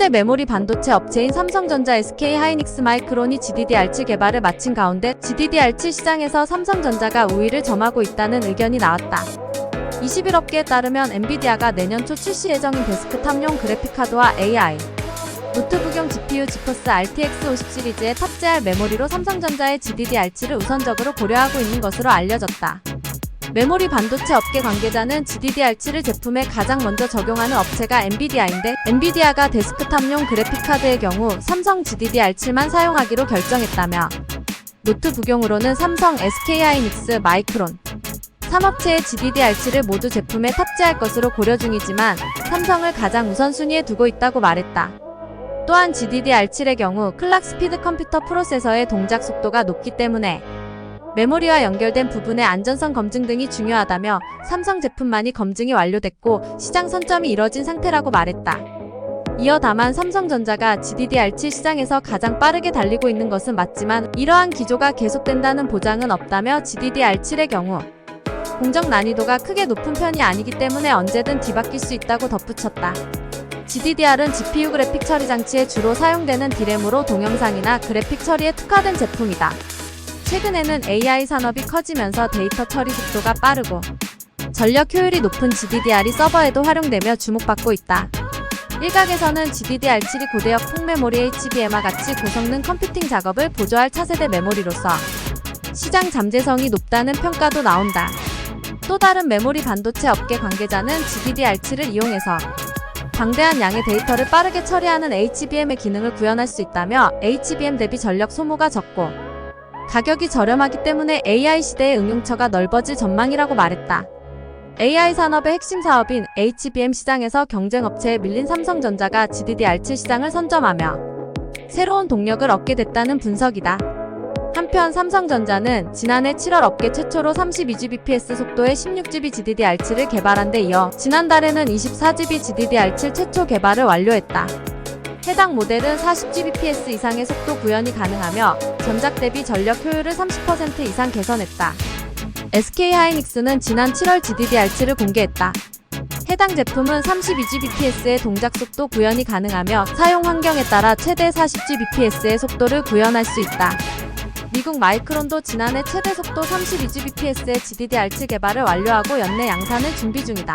현대 메모리 반도체 업체인 삼성전자 SK 하이닉스 마이크론이 GDDR7 개발을 마친 가운데 GDDR7 시장에서 삼성전자가 우위를 점하고 있다는 의견이 나왔다. 21 업계에 따르면 엔비디아가 내년 초 출시 예정인 데스크탑용 그래픽카드와 AI, 노트북용 GPU 지포스 RTX 50 시리즈에 탑재할 메모리로 삼성전자의 GDDR7을 우선적으로 고려하고 있는 것으로 알려졌다. 메모리 반도체 업계 관계자는 GDDR7을 제품에 가장 먼저 적용하는 업체가 엔비디아인데 엔비디아가 데스크탑용 그래픽카드의 경우 삼성 GDDR7만 사용하기로 결정했다며 노트북용으로는 삼성 SK하이닉스 마이크론 3업체의 GDDR7을 모두 제품에 탑재할 것으로 고려 중이지만 삼성을 가장 우선순위에 두고 있다고 말했다. 또한 GDDR7의 경우 클락 스피드 컴퓨터 프로세서의 동작 속도가 높기 때문에 메모리와 연결된 부분의 안전성 검증 등이 중요하다며 삼성 제품만이 검증이 완료됐고 시장 선점이 이뤄진 상태라고 말했다. 이어 다만 삼성전자가 GDDR7 시장에서 가장 빠르게 달리고 있는 것은 맞지만 이러한 기조가 계속된다는 보장은 없다며 GDDR7의 경우 공정 난이도가 크게 높은 편이 아니기 때문에 언제든 뒤바뀔 수 있다고 덧붙였다. GDDR은 GPU 그래픽 처리 장치에 주로 사용되는 디램으로 동영상이나 그래픽 처리에 특화된 제품이다. 최근에는 AI 산업이 커지면서 데이터 처리 속도가 빠르고 전력 효율이 높은 GDDR이 서버에도 활용되며 주목받고 있다. 일각에서는 GDDR7이 고대역 폭메모리 HBM와 같이 고성능 컴퓨팅 작업을 보조할 차세대 메모리로서 시장 잠재성이 높다는 평가도 나온다. 또 다른 메모리 반도체 업계 관계자는 GDDR7을 이용해서 방대한 양의 데이터를 빠르게 처리하는 HBM의 기능을 구현할 수 있다며 HBM 대비 전력 소모가 적고 가격이 저렴하기 때문에 AI 시대의 응용처가 넓어질 전망이라고 말했다. AI 산업의 핵심 사업인 HBM 시장에서 경쟁 업체에 밀린 삼성전자가 GDDR7 시장을 선점하며 새로운 동력을 얻게 됐다는 분석이다. 한편 삼성전자는 지난해 7월 업계 최초로 32Gbps 속도의 16GB GDDR7을 개발한 데 이어 지난달에는 24GB GDDR7 최초 개발을 완료했다. 해당 모델은 40Gbps 이상의 속도 구현이 가능하며 전작 대비 전력 효율을 30% 이상 개선했다. SK 하이닉스는 지난 7월 GDDR7을 공개했다. 해당 제품은 32Gbps의 동작 속도 구현이 가능하며 사용 환경에 따라 최대 40Gbps의 속도를 구현할 수 있다. 미국 마이크론도 지난해 최대 속도 32Gbps의 GDDR7 개발을 완료하고 연내 양산을 준비 중이다.